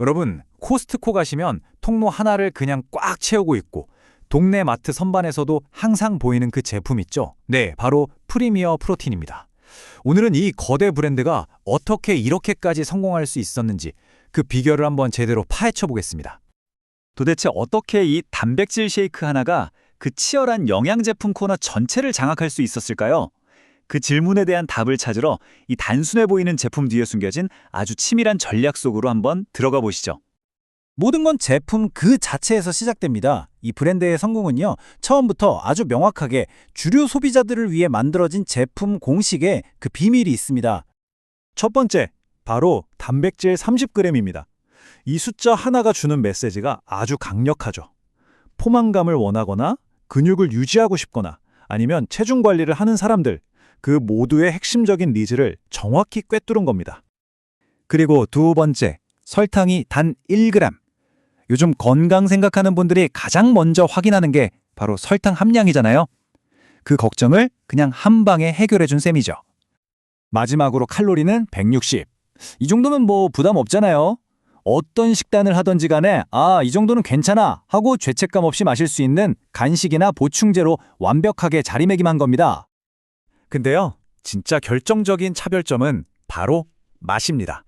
여러분, 코스트코 가시면 통로 하나를 그냥 꽉 채우고 있고 동네 마트 선반에서도 항상 보이는 그 제품 있죠? 네, 바로 프리미어 프로틴입니다. 오늘은 이 거대 브랜드가 어떻게 이렇게까지 성공할 수 있었는지 그 비결을 한번 제대로 파헤쳐 보겠습니다. 도대체 어떻게 이 단백질 쉐이크 하나가 그 치열한 영양 제품 코너 전체를 장악할 수 있었을까요? 그 질문에 대한 답을 찾으러 이 단순해 보이는 제품 뒤에 숨겨진 아주 치밀한 전략 속으로 한번 들어가 보시죠. 모든 건 제품 그 자체에서 시작됩니다. 이 브랜드의 성공은요, 처음부터 아주 명확하게 주류 소비자들을 위해 만들어진 제품 공식에 그 비밀이 있습니다. 첫 번째, 바로 단백질 30g입니다. 이 숫자 하나가 주는 메시지가 아주 강력하죠. 포만감을 원하거나 근육을 유지하고 싶거나 아니면 체중 관리를 하는 사람들, 그 모두의 핵심적인 니즈를 정확히 꿰뚫은 겁니다. 그리고 두 번째, 설탕이 단 1g. 요즘 건강 생각하는 분들이 가장 먼저 확인하는 게 바로 설탕 함량이잖아요. 그 걱정을 그냥 한 방에 해결해 준 셈이죠. 마지막으로 칼로리는 160. 이 정도면 뭐 부담 없잖아요. 어떤 식단을 하던지 간에 아, 이 정도는 괜찮아 하고 죄책감 없이 마실 수 있는 간식이나 보충제로 완벽하게 자리매김한 겁니다. 근데요, 진짜 결정적인 차별점은 바로 맛입니다.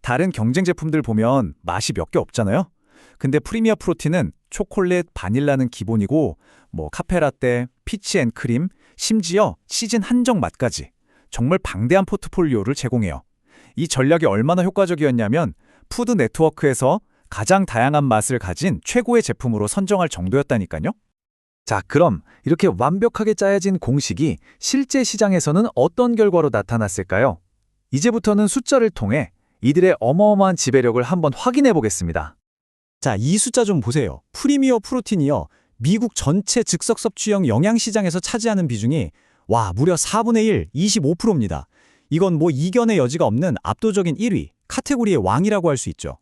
다른 경쟁 제품들 보면 맛이 몇 개 없잖아요. 근데 프리미어 프로틴은 초콜릿, 바닐라는 기본이고 뭐 카페라떼, 피치 앤 크림, 심지어 시즌 한정 맛까지 정말 방대한 포트폴리오를 제공해요. 이 전략이 얼마나 효과적이었냐면 푸드 네트워크에서 가장 다양한 맛을 가진 최고의 제품으로 선정할 정도였다니까요. 자, 그럼 이렇게 완벽하게 짜여진 공식이 실제 시장에서는 어떤 결과로 나타났을까요? 이제부터는 숫자를 통해 이들의 어마어마한 지배력을 한번 확인해 보겠습니다. 자, 이 숫자 좀 보세요. 프리미어 프로틴이요. 미국 전체 즉석 섭취형 영양 시장에서 차지하는 비중이 와, 무려 4분의 1, 25%입니다. 이건 뭐 이견의 여지가 없는 압도적인 1위, 카테고리의 왕이라고 할 수 있죠.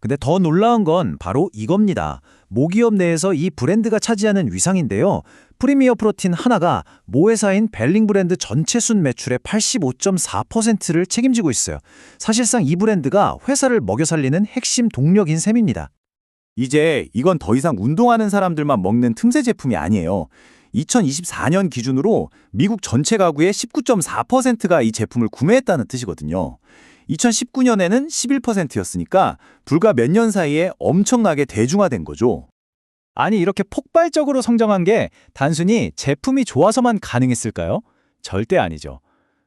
근데 더 놀라운 건 바로 이겁니다. 모기업 내에서 이 브랜드가 차지하는 위상인데요. 프리미어 프로틴 하나가 모회사인 벨링 브랜드 전체 순 매출의 85.4%를 책임지고 있어요. 사실상 이 브랜드가 회사를 먹여 살리는 핵심 동력인 셈입니다. 이제 이건 더 이상 운동하는 사람들만 먹는 틈새 제품이 아니에요. 2024년 기준으로 미국 전체 가구의 19.4%가 이 제품을 구매했다는 뜻이거든요. 2019년에는 11%였으니까 불과 몇 년 사이에 엄청나게 대중화된 거죠. 아니 이렇게 폭발적으로 성장한 게 단순히 제품이 좋아서만 가능했을까요? 절대 아니죠.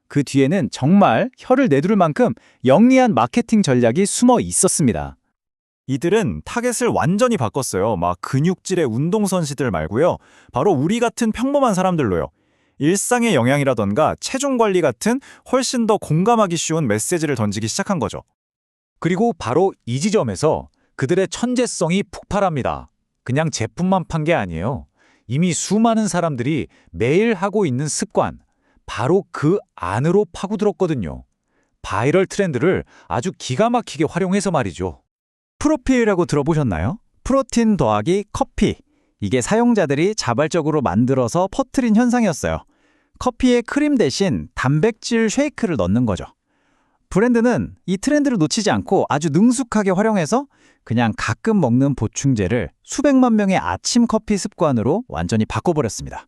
그 뒤에는 정말 혀를 내두를 만큼 영리한 마케팅 전략이 숨어 있었습니다. 이들은 타겟을 완전히 바꿨어요. 막 근육질의 운동선시들 말고요. 바로 우리 같은 평범한 사람들로요. 일상의 영양이라던가 체중 관리 같은 훨씬 더 공감하기 쉬운 메시지를 던지기 시작한 거죠. 그리고 바로 이 지점에서 그들의 천재성이 폭발합니다. 그냥 제품만 판 게 아니에요. 이미 수많은 사람들이 매일 하고 있는 습관, 바로 그 안으로 파고들었거든요. 바이럴 트렌드를 아주 기가 막히게 활용해서 말이죠. 프로필이라고 들어보셨나요? 프로틴 더하기 커피. 이게 사용자들이 자발적으로 만들어서 퍼뜨린 현상이었어요. 커피에 크림 대신 단백질 쉐이크를 넣는 거죠. 브랜드는 이 트렌드를 놓치지 않고 아주 능숙하게 활용해서 그냥 가끔 먹는 보충제를 수백만 명의 아침 커피 습관으로 완전히 바꿔버렸습니다.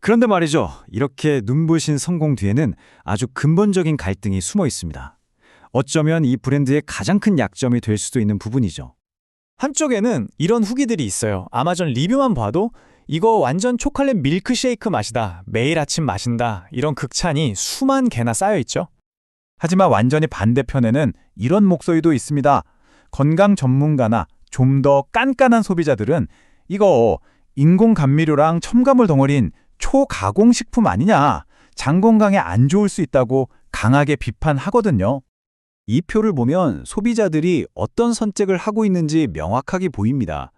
그런데 말이죠. 이렇게 눈부신 성공 뒤에는 아주 근본적인 갈등이 숨어 있습니다. 어쩌면 이 브랜드의 가장 큰 약점이 될 수도 있는 부분이죠. 한쪽에는 이런 후기들이 있어요. 아마존 리뷰만 봐도 이거 완전 초콜릿 밀크쉐이크 맛이다. 매일 아침 마신다. 이런 극찬이 수만 개나 쌓여 있죠. 하지만 완전히 반대편에는 이런 목소리도 있습니다. 건강 전문가나 좀 더 깐깐한 소비자들은 이거 인공 감미료랑 첨가물 덩어리인 초가공 식품 아니냐. 장 건강에 안 좋을 수 있다고 강하게 비판하거든요. 이 표를 보면 소비자들이 어떤 선택을 하고 있는지 명확하게 보입니다.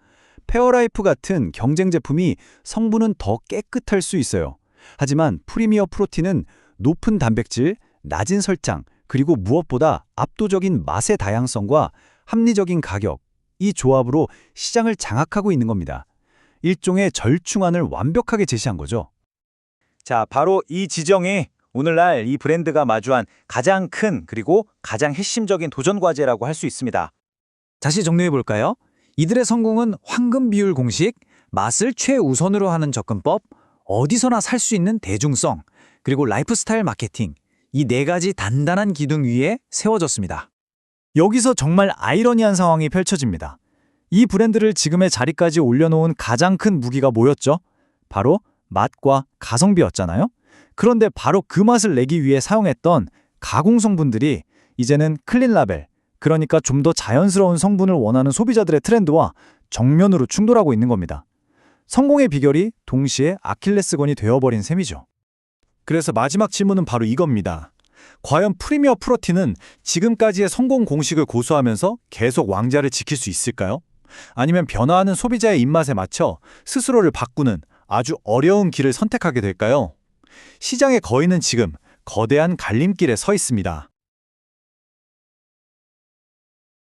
페어라이프 같은 경쟁 제품이 성분은 더 깨끗할 수 있어요. 하지만 프리미어 프로틴은 높은 단백질, 낮은 설탕, 그리고 무엇보다 압도적인 맛의 다양성과 합리적인 가격, 이 조합으로 시장을 장악하고 있는 겁니다. 일종의 절충안을 완벽하게 제시한 거죠. 자, 바로 이 지정이 오늘날 이 브랜드가 마주한 가장 큰 그리고 가장 핵심적인 도전 과제라고 할 수 있습니다. 다시 정리해 볼까요? 이들의 성공은 황금 비율 공식, 맛을 최우선으로 하는 접근법, 어디서나 살 수 있는 대중성, 그리고 라이프스타일 마케팅 이 네 가지 단단한 기둥 위에 세워졌습니다. 여기서 정말 아이러니한 상황이 펼쳐집니다. 이 브랜드를 지금의 자리까지 올려놓은 가장 큰 무기가 뭐였죠? 바로 맛과 가성비였잖아요. 그런데 바로 그 맛을 내기 위해 사용했던 가공 성분들이 이제는 클린 라벨, 그러니까 좀 더 자연스러운 성분을 원하는 소비자들의 트렌드와 정면으로 충돌하고 있는 겁니다. 성공의 비결이 동시에 아킬레스건이 되어버린 셈이죠. 그래서 마지막 질문은 바로 이겁니다. 과연 프리미어 프로틴은 지금까지의 성공 공식을 고수하면서 계속 왕자를 지킬 수 있을까요? 아니면 변화하는 소비자의 입맛에 맞춰 스스로를 바꾸는 아주 어려운 길을 선택하게 될까요? 시장의 거인은 지금 거대한 갈림길에 서 있습니다.